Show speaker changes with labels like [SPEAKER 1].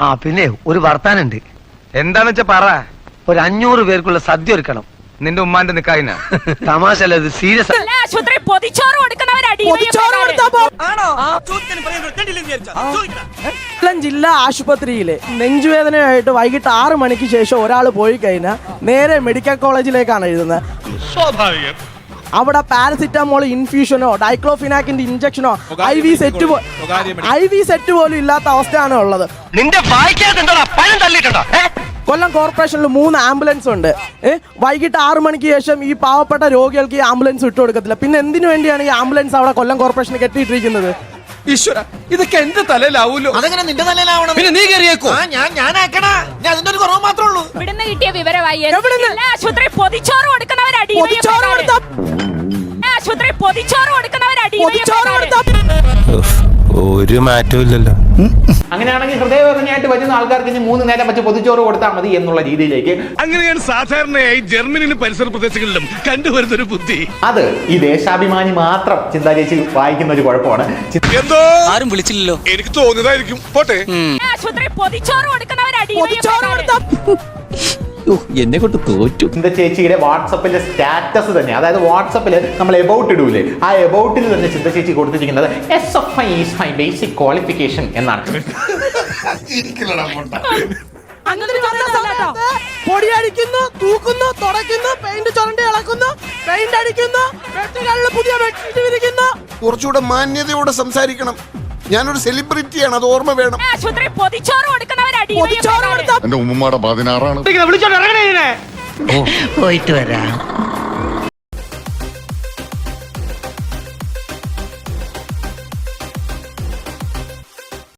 [SPEAKER 1] ആ പിന്നെ ഒരു വർത്താനുണ്ട്.
[SPEAKER 2] എന്താന്ന് വെച്ചാ പറ.
[SPEAKER 1] ഒരു അഞ്ഞൂറ് പേർക്കുള്ള സദ്യ ഒരുക്കണം.
[SPEAKER 2] നിന്റെ ഉമ്മാന്റെ നിക്കായിന
[SPEAKER 1] തമാശ അല്ല ഇത് സീരിയസ്
[SPEAKER 3] ജില്ല ആശുപത്രി പൊതിച്ചോറ് കൊടുക്കുന്നവർ
[SPEAKER 4] പൊതിച്ചോറ് കൊടുത്താ പോ-
[SPEAKER 3] അടിമ
[SPEAKER 4] കൊല്ലം ജില്ലാ ആശുപത്രിയിലെ നെഞ്ചുവേദനയായിട്ട് വൈകിട്ട് ആറു മണിക്ക് ശേഷം ഒരാൾ പോയി കഴിഞ്ഞാൽ നേരെ മെഡിക്കൽ കോളേജിലേക്കാണ് എഴുതുന്നത്. അവിടെ പാരസിറ്റമോൾ ഇൻഫ്യൂഷനോ ഡൈക്ലോഫിനാക്കിന്റെ ഇഞ്ചക്ഷനോ I V set I V set പോലും ഇല്ലാത്ത അവസ്ഥയാണ് ഉള്ളത്.
[SPEAKER 1] നിന്റെ
[SPEAKER 4] കൊല്ലം കോർപ്പറേഷനിൽ മൂന്ന് ആംബുലൻസ് ഉണ്ട്. വൈകിട്ട് ആറു മണിക്ക് ശേഷം ഈ പാവപ്പെട്ട രോഗികൾക്ക് ഈ ആംബുലൻസ് ഇട്ടു കൊടുക്കത്തില്ല. പിന്നെ എന്തിനു വേണ്ടിയാണ് ഈ ആംബുലൻസ് അവിടെ കൊല്ലം കോർപ്പറേഷന് കെട്ടിയിട്ടിരിക്കുന്നത്?
[SPEAKER 5] ഈശ്വര ഇതൊക്കെ എന്റെ തലയിലാവൂലോ?
[SPEAKER 6] അതെങ്ങനെ നിന്റെ തലയിലാവണം?
[SPEAKER 5] പിന്നെ നീ കയറിയേക്കോ?
[SPEAKER 6] ആ ഞാൻ ഞാനാക്കണ ഞാൻ അതിന്റെ ഒരു കുറവ് മാത്രമേ ഉള്ളൂ.
[SPEAKER 3] ഇവിടുന്ന് കിട്ടിയ വിവരമായി.
[SPEAKER 4] എവിടുന്ന്?
[SPEAKER 3] എല്ലാ ആശുപത്രി പൊതിച്ചോറ്
[SPEAKER 7] ഒരു മാറ്റവും ഇല്ലല്ലോ.
[SPEAKER 8] അങ്ങനെയാണെങ്കിൽ ഹൃദയവേദനയായിട്ട് വരുന്ന ആൾക്കാർക്ക് ഇനി മൂന്ന് നേരം വെച്ച് പൊതിച്ചോറ് കൊടുത്താൽ മതി എന്നുള്ള രീതിയിലേക്ക്.
[SPEAKER 9] അങ്ങനെയാണ് സാധാരണയായി ജർമ്മനിയിലും പരിസര പ്രദേശങ്ങളിലും കണ്ടുവരുന്ന ഒരു ബുദ്ധി.
[SPEAKER 8] അത് ഈ ദേശാഭിമാനി മാത്രം ചിന്താ ചേച്ചി വായിക്കുന്ന ഒരു കുഴപ്പമാണ്.
[SPEAKER 9] എന്തോ?
[SPEAKER 7] ആരും വിളിച്ചില്ലല്ലോ.
[SPEAKER 9] എനിക്ക് തോന്നിയതായിരിക്കും. പോട്ടെ.
[SPEAKER 3] ആശുപത്രി പൊതിച്ചോറ്
[SPEAKER 4] കൊടുത്ത
[SPEAKER 7] എന്നെ കൊണ്ട് തോറ്റു.
[SPEAKER 8] എന്റെ ചേച്ചിയുടെ വാട്സപ്പിലെ സ്റ്റാറ്റസ് തന്നെ അതായത് വാട്സപ്പിൽ നമ്മൾ എബൌട്ട് ഇടൂലേ ആ എബൌട്ടിൽ തന്നെ ചിന്ത ചേച്ചി കൊടുത്തിരിക്കുന്നത് S F I is my basic qualification എന്നാണ്.
[SPEAKER 4] പൊടിയടിക്കുന്നു തൂക്കുന്നു തുടയ്ക്കുന്നു പെയിന്റ് ചുരണ്ടി ഇളക്കുന്നു പെയിന്റ് അടിക്കുന്നു പുതിയ വെട്ടിട്ട് വിരിക്കുന്നു
[SPEAKER 10] കുറച്ചുകൂടെ മാന്യതയോടെ സംസാരിക്കണം. ഞാനൊരു സെലിബ്രിറ്റിയാണ് അത് ഓർമ്മ വേണം.
[SPEAKER 3] ആശുപത്രി പൊതിച്ചോറ്
[SPEAKER 10] എന്റെ ഉമ്മമാടെ പതിനാറാണ്.
[SPEAKER 1] പോയിട്ട് വരാം.